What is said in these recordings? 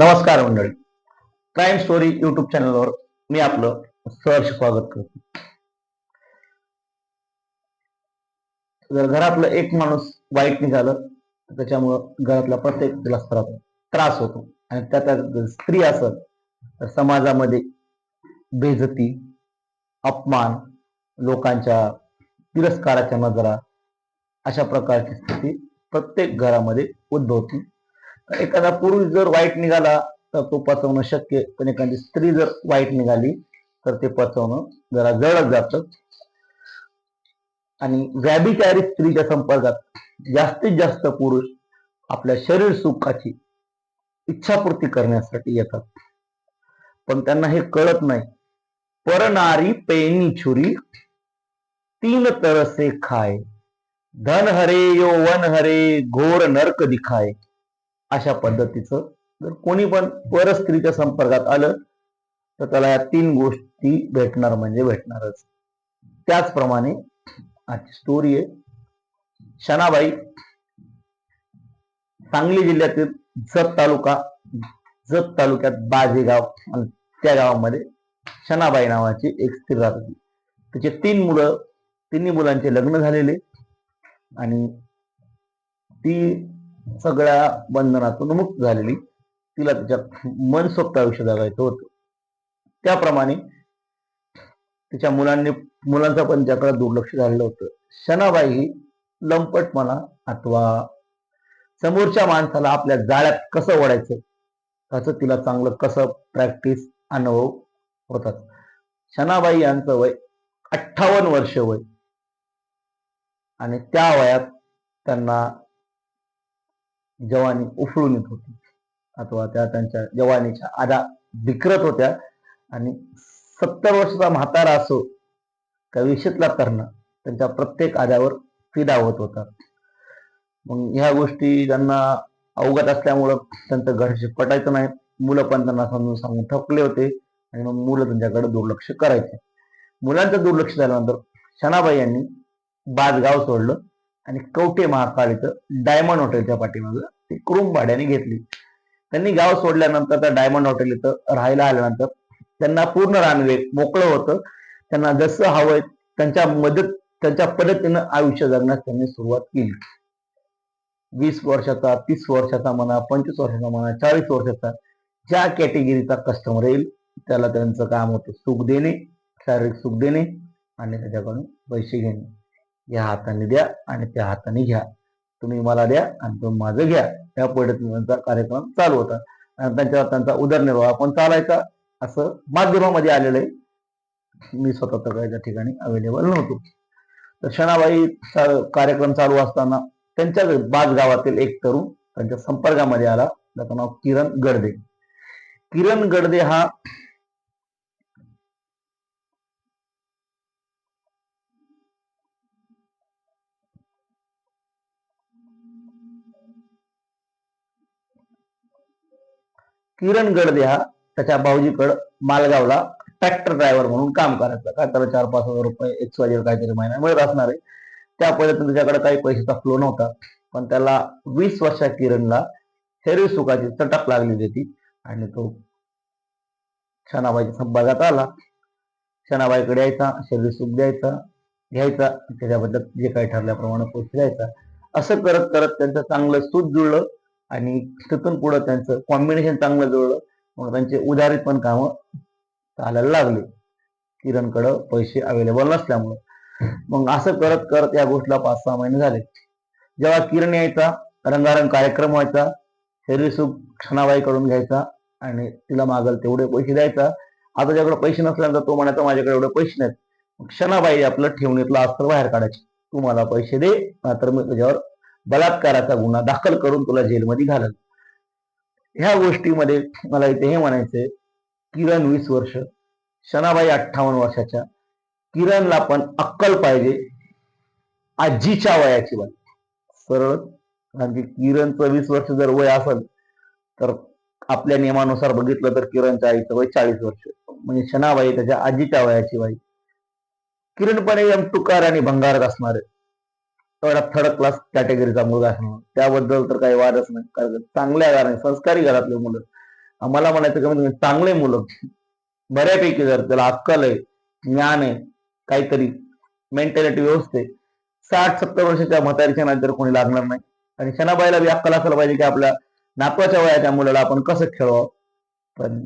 नमस्कार मंडळी. Crime story YouTube चॅनलवर मी आपलं सहर्ष स्वागत करतो. जर घरातलं एक माणूस वाईट निघालं तर त्याच्यामुळं घरातला प्रत्येक व्यक्तीला त्रास होतो. आणि त्यात स्त्री असत तर समाजामध्ये बेजती अपमान लोकांच्या तिरस्काराच्या नजरा अशा प्रकारची स्थिती प्रत्येक घरामध्ये उद्भवते. एखादा पुरुष जर वाईट निघाला तर तो पचवणं शक्य. पण एखादी स्त्री जर वाईट निघाली तर ते पचवणं जरा जळत जात. आणि व्याभिचारी स्त्रीच्या संपर्कात जास्तीत जास्त पुरुष आपल्या शरीर सुखाची इच्छापूर्ती करण्यासाठी येतात. पण त्यांना हे कळत नाही. परनारी पेनी छुरी तीन तरसे खाय. धन हरे यो वन हरे घोर नर्क दिखाय. अशा पद्धतीचं जर कोणी पण परस्त्रीच्या संपर्कात आलं तर त्याला या तीन गोष्टी भेटणार म्हणजे भेटणारच. त्याचप्रमाणे आजची स्टोरी आहे. शनाबाई सांगली जिल्ह्यातील जत तालुका जत तालुक्यात बाजेगाव गाव त्या गावामध्ये शनाबाई नावाची एक स्त्री राहत होती. तिचे तीन मुलं तिन्ही मुलांचे लग्न झालेले आणि ती सगळ्या बंधनातून मुक्त झालेली. तिला तिच्या मनसोक्त आयुष्य जगायचं होतं. त्याप्रमाणे तिच्या मुलांनी मुलांचा पण त्याकडे दुर्लक्ष झालेलं होतं. शनाबाई ही लंपटपणा अथवा समोरच्या माणसाला आपल्या जाळ्यात कसं ओढायचं त्याचं तिला चांगलं कसं प्रॅक्टिस अनुभव होतात. शनाबाई यांचं वय अठ्ठावन्न वर्ष वय. आणि त्या वयात त्यांना जवानी उफळून येत होती. अथवा त्या त्यांच्या जवानीच्या आदा विक्रत होत्या. आणि सत्तर वर्षाचा म्हातारा असो का विषेतला तरणा त्यांच्या प्रत्येक आद्यावर फिदा होत होता. मग ह्या गोष्टी त्यांना अवगत असल्यामुळं त्यांचं घरशी पटायचं नाही. मुलं पण त्यांना समजून सांगून थकले होते. आणि मग मुलं त्यांच्याकडे दुर्लक्ष करायचे. मुलांचं दुर्लक्ष झाल्यानंतर शनाबाई यांनी बाजगाव सोडलं. आणि कवटे महाकाळीचं डायमंड हॉटेलच्या पाठीमागं ती क्रूम भाड्याने घेतली. त्यांनी गाव सोडल्यानंतर त्या डायमंड हॉटेल इथं राहायला आल्यानंतर त्यांना पूर्ण रानवे मोकळं होतं. त्यांना जसं हवंय त्यांच्या मदत त्यांच्या पद्धतीनं आयुष्य जगण्यास त्यांनी सुरुवात केली. वीस वर्षाचा तीस वर्षाचा म्हणा पंचवीस वर्षाचा म्हणा चाळीस वर्षाचा ज्या कॅटेगरीचा कस्टमर येईल त्याला त्यांचं काम होतं सुख देणे शारीरिक सुख देणे आणि त्याच्याकडून पैसे घेणे. या हाताने द्या आणि त्या हाताने घ्या. तुम्ही मला द्या आणि तुम्ही माझं घ्या. या पद्धतीचा त्यांचा कार्यक्रम चालू होता. आणि त्यांच्या त्यांचा उदरनिर्वाह पण चालायचा असं माध्यमामध्ये आलेलं आहे. मी स्वतः तर काही त्या ठिकाणी अवेलेबल नव्हतो. तर शनाबाई कार्यक्रम चालू असताना त्यांच्या बाज गावातील एक तरुण त्यांच्या संपर्कामध्ये आला. त्याचं नाव किरण गडदे. किरण गडदे हा किरण गडदे हा त्याच्या भाऊजीकडं मालगावला ट्रॅक्टर ड्रायव्हर म्हणून काम करायचं. काय त्याला चार पाच हजार रुपये एक्स वाजेवर काहीतरी महिना मिळत असणार आहे. त्या पद्धतीने त्याच्याकडे काही पैशाचा फ्लो नव्हता. पण त्याला वीस वर्षा किरणला शरीर सुखाची चटक लागली होती. आणि तो शनाबाईच्या संपर्कात आला. शनाबाईकडे यायचा शरीर सुख द्यायचा घ्यायचा त्याच्याबद्दल जे काही ठरल्याप्रमाणे पैसे द्यायचा. असं करत करत त्यांचं चांगलं सूत जुळलं. आणि तिथून पुढं त्यांचं कॉम्बिनेशन चांगलं जुळलं. मग त्यांचे उधारीत पण कामं चालायला लागले. किरणकडं पैसे अवेलेबल नसल्यामुळं. मग असं करत करत या गोष्टीला पाच सहा महिने झाले. जेव्हा किरण यायचा रंगारंग कार्यक्रम व्हायचा शरीर सुख क्षणाबाईकडून घ्यायचा आणि तिला मागल तेवढे पैसे द्यायचा. आता ज्याकडे पैसे नसल्यानंतर तो म्हणायचा माझ्याकडे एवढे पैसे नाहीत. मग क्षणाबाई आपलं ठेवणीतलं अस्त्र बाहेर काढायचे. तू मला पैसे दे मात्र मी तुझ्यावर बलात्काराचा गुन्हा दाखल करून तुला जेलमध्ये घालल. ह्या गोष्टीमध्ये मला इथे हे म्हणायचंय किरण वीस वर्ष शनाबाई अठ्ठावन्न वर्षाच्या. किरणला पण अक्कल पाहिजे आजीच्या वयाची बाई सरळ कारण की किरणचं वीस वर्ष जर वय असेल तर आपल्या नियमानुसार बघितलं तर किरणच्या आईचं वय चाळीस वर्ष. म्हणजे शनाबाई त्याच्या आजीच्या वयाची बाई. किरण पण एकदम तुकार आणि भंगारच असणार आहे. थोडा थर्ड क्लास कॅटेगरीचा मुलगा आहे. त्याबद्दल तर काही वादच नाही. कारण चांगल्या घराने संस्कारी घरातले मुलं. मला म्हणायचं कमीत म्हणजे कमी चांगले मुलं. बऱ्यापैकी जर त्याला अक्कल आहे ज्ञान आहे काहीतरी मेंटॅलिटी व्यवस्थित आहे. साठ सत्तर वर्षाच्या म्हातारीच्या नाहीतर कोणी लागणार नाही. आणि शनाबाईला बी अक्कल असायला पाहिजे की आपल्या नातवाच्या वयाच्या मुलाला आपण कसं खेळवावं. पण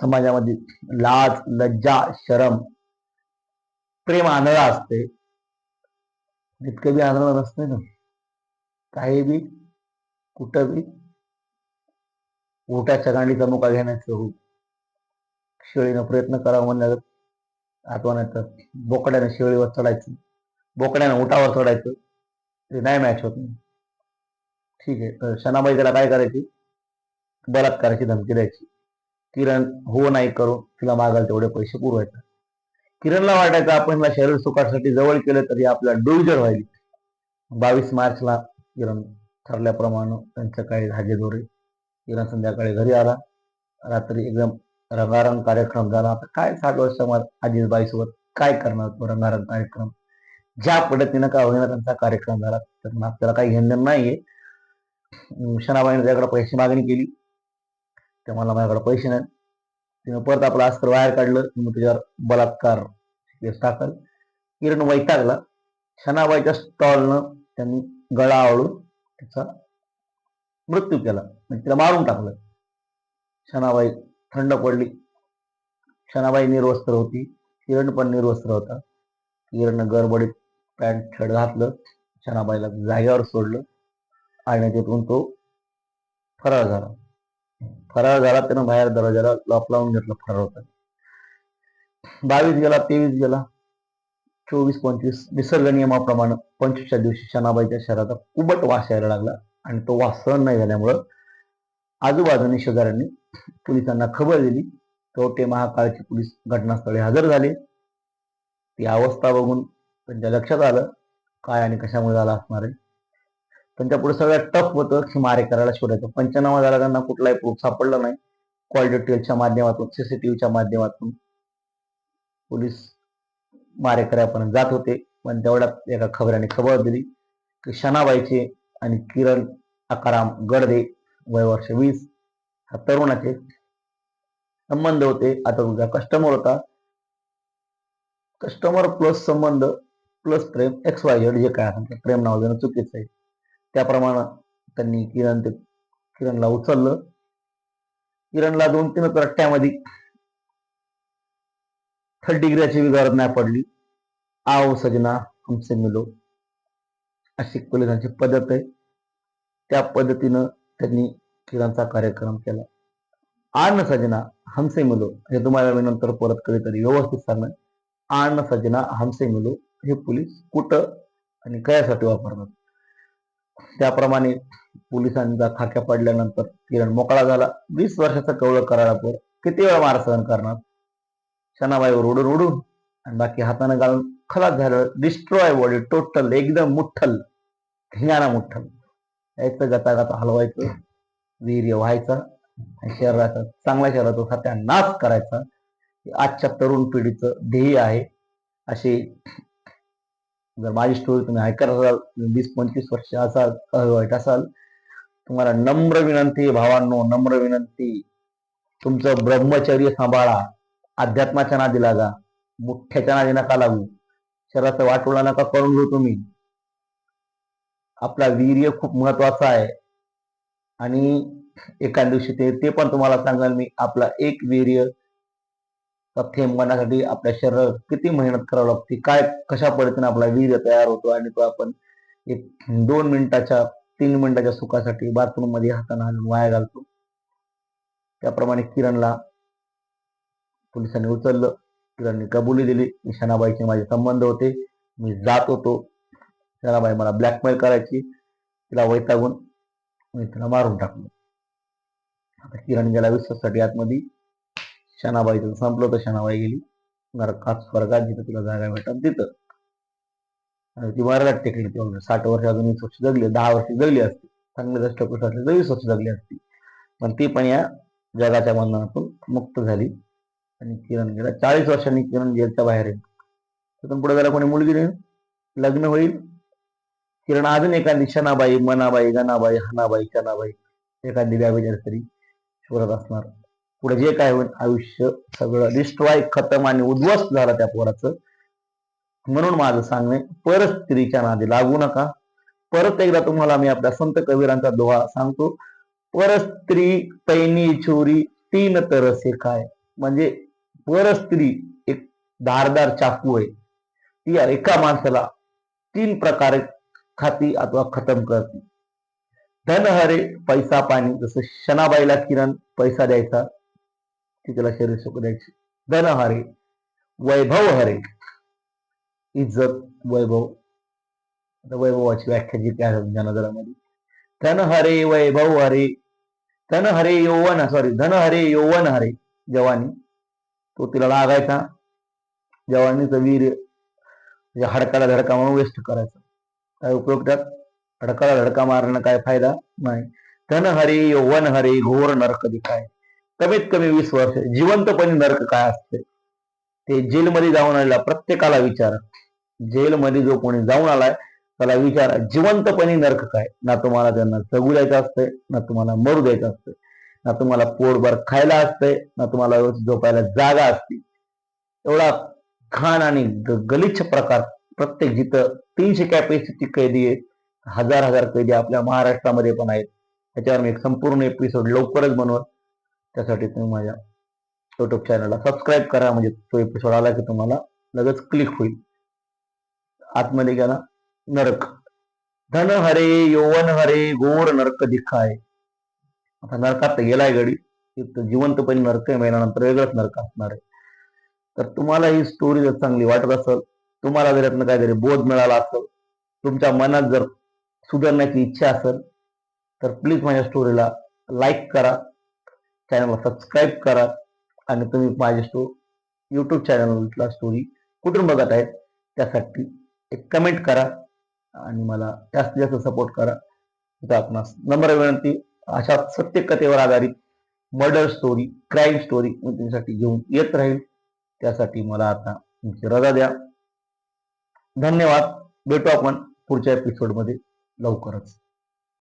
समाजामध्ये लाज लज्जा शरम प्रेम आंधळा असते. इतकं बी आंधळा असतंय ना काही बी कुठं बी ओट्याच्या गांडीचा मुका घेण्याचं हो शेळीनं प्रयत्न करावा म्हणल्या अथवा तर बोकड्यानं शेळीवर चढायचं बोकड्यानं उठावर चढायचं ते नाही मॅच होत. नाही ठीक आहे तर शनाबाई त्याला काय करायची? बलात्काराची धमकी द्यायची. किरण हो नाही करू तिला मागाल तेवढे पैसे पुरवायचे. किरणला वाटायचं आपण शरीर सुखासाठी जवळ केलं तरी आपल्या डोईजर व्हायली बावीस मार्चला किरण ठरल्याप्रमाणे त्यांचं काही धागेदोरे किरण संध्याकाळी घरी आला. रात्री एकदम रंगारंग कार्यक्रम झाला. आता काय साठ समाज आजी बाईसोबत काय करणार तो रंगारंग कार्यक्रम? ज्या पद्धतीनं का होईना त्यांचा कार्यक्रम झाला तर मग आपल्याला काही घेणं नाहीये. शनाबाईने त्याकडे पैसे मागणी केली. ते मला माझ्याकडे पैसे नाही तिने परत आपलं अस्त्र बाहेर काढलं मग त्याच्यावर बलात्कार केस टाकल. किरण वैतागला. शनाबाईच्या स्टॉलनं त्यांनी गळा आवळून तिचा मृत्यू केला. म्हणजे तिला मारून टाकलं. शनाबाई थंड पडली. शनाबाई निर्वस्त्र होती. किरण पण निर्वस्त्र होता. किरण गडबडीत पॅन्ट छड घातलं. शनाबाईला जागेवर सोडलं. आणि तिथून तो फरार झाला. फरार झाला त्यानं बाहेर दरवाजाला लॉक लावून घेतलं फरार होता. बावीस गेला तेवीस गेला. चोवीस पंचवीस निसर्ग नियमाप्रमाणे पंचवीसच्या दिवशी शनाबाईच्या शहराचा कुबट वास यायला लागला. आणि तो वास सहन नाही झाल्यामुळं आजूबाजूने शेजाऱ्यांनी पोलिसांना खबर दिली. कवटे महाकाळचे पोलीस घटनास्थळी हजर झाले. ती अवस्था बघून त्यांच्या लक्षात आलं काय आणि कशामुळे झालं असणार आहे? त्यांच्या पुढे सगळ्यात टफ होतं की मारे करायला शोधायचं पंचनामा झाला त्यांना कुठलाही प्रूफ सापडला नाही. कॉल डिटेलच्या माध्यमातून सीसीटीव्हीच्या माध्यमातून पोलीस मारेकऱ्यापर्यंत जात होते. पण तेवढ्यात एका खबऱ्याने खबर दिली की शनाबाईचे आणि किरण अकाराम गडदे वय वर्ष वीस हा तरुणाचे संबंध होते. आता तुझा कस्टमर होता. कस्टमर प्लस संबंध प्लस प्रेम एक्स वाय झेड जे काय प्रेम नाव देणं चुकीचं आहे. त्याप्रमाणे त्यांनी किरण ते किरणला उचललं. किरणला दोन तीन रट्ट्यामध्ये थर्ड डिग्रीची गरज नाही पडली. आओ सजना हमसे मिलो अशी पोलिसांची पद्धत आहे. त्या पद्धतीनं त्यांनी किरणचा कार्यक्रम केला. आण सजना हमसे मिलो हे तुम्हाला मी नंतर परत कधीतरी व्यवस्थित सांगणार. आण सजना हमसे मिलो हे पोलीस कुठं आणि कशासाठी वापरतात? त्याप्रमाणे पोलिसांचा खाक्या पडल्यानंतर किरण मोकळा झाला. वीस वर्षाचा कवळ करारावर किती वेळा मार सहन करणार? शनाबाईवर उडून उडून आणि बाकी हाताने घालून खलास झालं. डिस्ट्रॉय बॉडी टोटल एकदम मुठ्ठल धिंगाणा मुठ्ठल. यायचं गता गता हलवायचं वीर्य व्हायचा आणि शरीराचा चांगल्या शरीराचा सत्यानाश करायचा. आजच्या तरुण पिढीचं ध्येय आहे अशी जर माझी स्टोरी तुम्ही ऐकत असाल वीस पंचवीस वर्ष असाल वाईट असाल तुम्हाला नम्र विनंती भावांनो नम्र विनंती. तुमचं ब्रह्मचर्य सांभाळा. अध्यात्माच्या नादी लागा. मुठ्याच्या नादी नका लागू. शरीराचा वाटोळा नका करून घेऊ तुम्ही. आपला वीर्य खूप महत्त्वाचा आहे. आणि एका दिवशी ते ते पण तुम्हाला सांगाल मी आपला एक वीर्य थेंब बनण्यासाठी आपल्या शरीरात किती मेहनत करावी लागते? काय कशा पद्धतीने आपला वीर्य तयार होतो? आणि तो आपण एक दोन मिनिटाच्या तीन मिनिटाच्या सुखासाठी बाथरूममध्ये हाताने आणून वाया घालतो. त्याप्रमाणे किरणला पोलिसांनी उचललं. किरणने कबुली दिली. निशाणाबाईचे माझे संबंध होते. मी जात होतो. शनाबाई मला ब्लॅकमेल करायची. तिला वैतागून मी तिला मारून टाकलो. आता किरण गेला विश्वासाठी आतमध्ये. शनाबाईचं संपलं तर शनाबाई गेली. नरकात स्वर्गात जिथं तिला जागा भेटत तिथं. आणि ती मराठा टेकली ती साठ वर्ष अजून स्वच्छ जगली दहा वर्ष जगली असती. चांगले दष्टपुरुष असले स्वच्छ जगली असती. पण ती पण या जगाच्या बंधनातून मुक्त झाली. आणि किरण गेला चाळीस वर्षांनी किरण जेलच्या बाहेर येईल तिथून पुढे त्याला कोणी मुलगी नाही लग्न होईल. किरण अजून एखादी शनाबाई मनाबाई गणाबाई हनाबाई चनाबाई एखादी व्याविचार तरी शोधत असणार पुढे जे काय होईल आयुष्य सगळं डिस्ट्रॉय खतम आणि उद्ध्वस्त झालं त्या पोराचं. म्हणून माझं सांगणे परत स्त्रीच्या नादी लागू नका. परत एकदा तुम्हाला मी आपल्या संत कबीरांचा दोहा सांगतो. पर स्त्री पैनी छोरी तीन तरसे काय? म्हणजे पर स्त्री एक धारदार चाकू आहे. ती एका माणसाला तीन प्रकारे खाती अथवा खतम करते. धन हरे पैसा पाणी जसं शनाबाईला किरण पैसा द्यायचा ती त्याला शरीर सुख द्यायची धन हरे वैभव हरे इज्जत वैभव आता वैभवाची व्याख्या जी काय आहे जनगरामध्ये धन हरे वैभव हरे धन हरे यौवन सॉरी धन हरे यौवन हरे जवानी तो तिला लागायचा. जवानीचं वीर म्हणजे हडकाला धडका म्हणून वेस्ट करायचा. काय उपयोग त्यात? हडकाला धडका मारणं काय फायदा? नाही. धन हरे यौवन हरे घोर नरक काय कमीत कमी वीस वर्ष. जिवंतपणे नरक काय असते? ते जेलमध्ये जाऊन आलेला प्रत्येकाला विचार. जेलमध्ये जो कोणी जाऊन आलाय त्याला विचारा जिवंतपणे नरक काय? ना तुम्हाला त्यांना जगू द्यायचं असतंय ना तुम्हाला मरू द्यायचं असतंय ना तुम्हाला पोटभर खायला असतंय ना तुम्हाला झोपायला जागा असते. एवढा घाण आणि ग- गलिच्छ प्रकार. प्रत्येक जिथं तीनशे कॅपॅसिटी कैदी आहेत हजार हजार कैदी आपल्या महाराष्ट्रामध्ये पण आहेत. त्याच्यावर मी एक संपूर्ण एपिसोड लवकरच बनवत. त्यासाठी तुम्ही माझ्या युट्यूब चॅनलला सबस्क्राईब करा. म्हणजे तो एपिसोड आला की तुम्हाला लगेच क्लिक होईल. आतमध्ये गेला नरक. धन हरे यौवन हरे गोर नरक दिखाय. आता नरकात गेलाय गडी. जिवंतपणे नरक महिन्यानंतर वेगळंच नरक असणार आहे. तर तुम्हाला ही स्टोरी जर चांगली वाटत असेल तुम्हाला जर यातनं काहीतरी बोध मिळाला असेल तुमच्या मनात जर सुधारण्याची इच्छा असेल तर प्लीज माझ्या स्टोरीला लाईक करा. चॅनलला सबस्क्राईब करा आणि तुम्ही माझ्या स्टो यूट्यूब चॅनलला स्टोरी कुठून बघत आहेत त्यासाठी एक कमेंट करा आणि मला जास्तीत जास्त सपोर्ट करा. इथं आपणास नम्र विनंती अशा सत्य कथेवर आधारित मर्डर स्टोरी क्राईम स्टोरी मी तुमच्यासाठी घेऊन येत राहील. त्यासाठी मला आता तुमची रजा द्या. धन्यवाद. भेटू आपण पुढच्या एपिसोडमध्ये लवकरच.